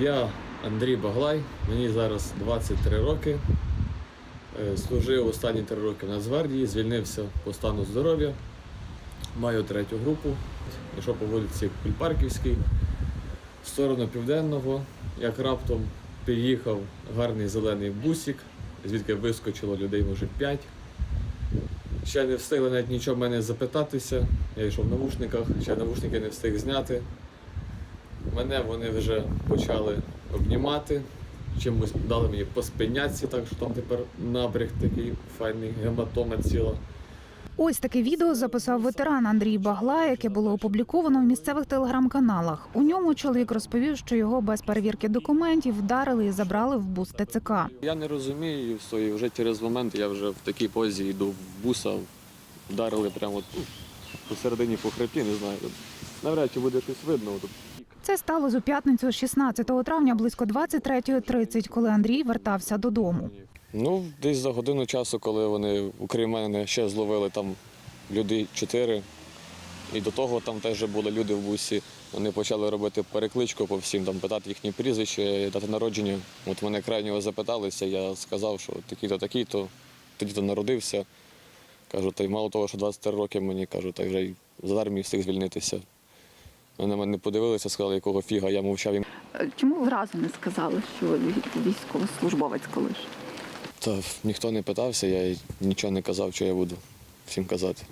Я Андрій Баглай, мені зараз 23 роки. Е, Служив останні три роки в Нацгвардії, звільнився по стану здоров'я. Маю третю групу. Йшов по вулиці Кульпарківській в сторону південного, як раптом під'їхав гарний зелений бусик, звідки вискочило людей, може, 5. Ще не встигли навіть нічого в мене запитатися. Я йшов в навушниках, ще навушники не встиг зняти. Мене вони вже почали обнімати, чимось дали мені по спиняці, так що там тепер набряг такий файний гематома ціла. Ось таке відео записав ветеран Андрій Багла, яке було опубліковано в місцевих телеграм-каналах. У ньому чоловік розповів, що його без перевірки документів вдарили і забрали в бус ТЦК. Я не розумію, що і вже через момент я вже в такій позі йду в буса, вдарили прямо посередині по хребті, не знаю. Навряд чи буде щось видно. Це сталося у п'ятницю 16 травня близько 23.30, коли Андрій вертався додому. Ну, десь за годину часу, коли вони, окрім мене, ще зловили там люди чотири. І до того там теж були люди в бусі. Вони почали робити перекличку по всім, там питати їхні прізвища, дати народження. От мене крайнього запиталися, я сказав, що такий-то, такий-то, тоді-то народився. Кажу, та й мало того, що 23 роки мені кажу, та вже й з армії встиг звільнитися. Вони на мене подивилися, сказали, якого фіга, я мовчав. Е, Чому ви зразу не сказали, що військовослужбовець колиш? Та ніхто не питався, я й нічого не казав, що я буду всім казати.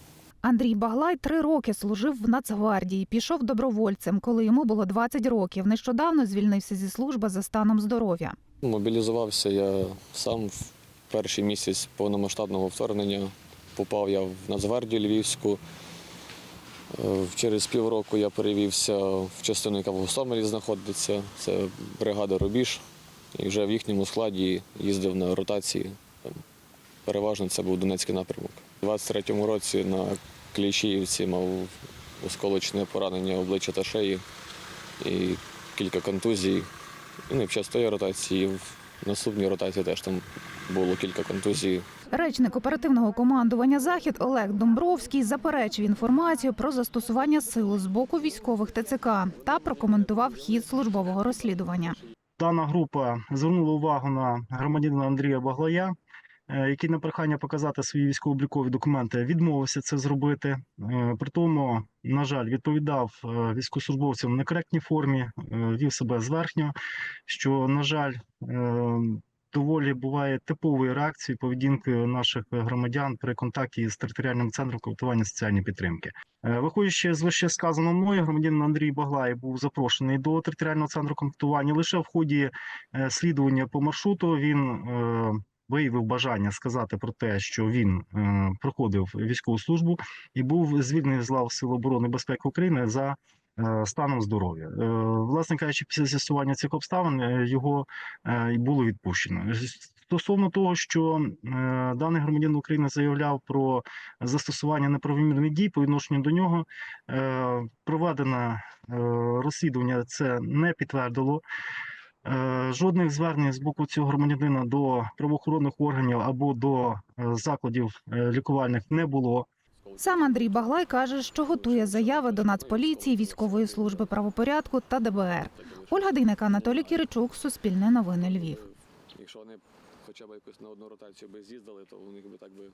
Андрій Баглай три роки служив в Нацгвардії, пішов добровольцем, коли йому було 20 років. Нещодавно звільнився зі служби за станом здоров'я. Мобілізувався я сам в перший місяць повномасштабного вторгнення. Попав я в Нацгвардію Львівську. Е, Через півроку я перевівся в частину, яка в Гостомелі знаходиться. Це бригада Рубіж. І вже в їхньому складі їздив на ротації. Переважно це був Донецький напрямок. У 23-му році на Кліщіївці мав осколочне поранення обличчя та шиї і кілька контузій. І не під час тої ротації, в наступній ротації теж там було кілька контузій. Речник оперативного командування Захід Олег Домбровський заперечив інформацію про застосування сил з боку військових ТЦК та прокоментував хід службового розслідування. Дана група звернула увагу на громадянина Андрія Баглая, е, який на прохання показати свої військово-облікові документи відмовився це зробити. Е, При тому, на жаль, відповідав е, військовослужбовцям в некоректній формі, вів себе зверхньо, що, на жаль, доволі буває типовою реакцією поведінки наших громадян при контакті з територіальним центром комплектування соціальної підтримки. Е, Виходячи з вище сказаного мною, громадянин Андрій Баглай був запрошений до територіального центру комплектування. Лише в ході е, слідування по маршруту він е, виявив бажання сказати про те, що він е, проходив військову службу і був звільнений з лав Сил оборони безпеки України за е, станом здоров'я. Е, Власне кажучи, після з'ясування цих обставин е, його е, і було відпущено. Стосовно того, що е, даний громадянин України заявляв про застосування неправомірних дій по відношенню до нього, е, проведене е, розслідування це не підтвердило. Е, Жодних звернень з боку цього громадянина до правоохоронних органів або до е, закладів е, лікувальних не було. Сам Андрій Баглай каже, що готує заяви до Нацполіції, військової служби правопорядку та ДБР. Ольга Дейнека, Анатолій Кіричук, Суспільне новини Львів. Якщо вони хоча б якось на одну ротацію би з'їздили, то у них би так би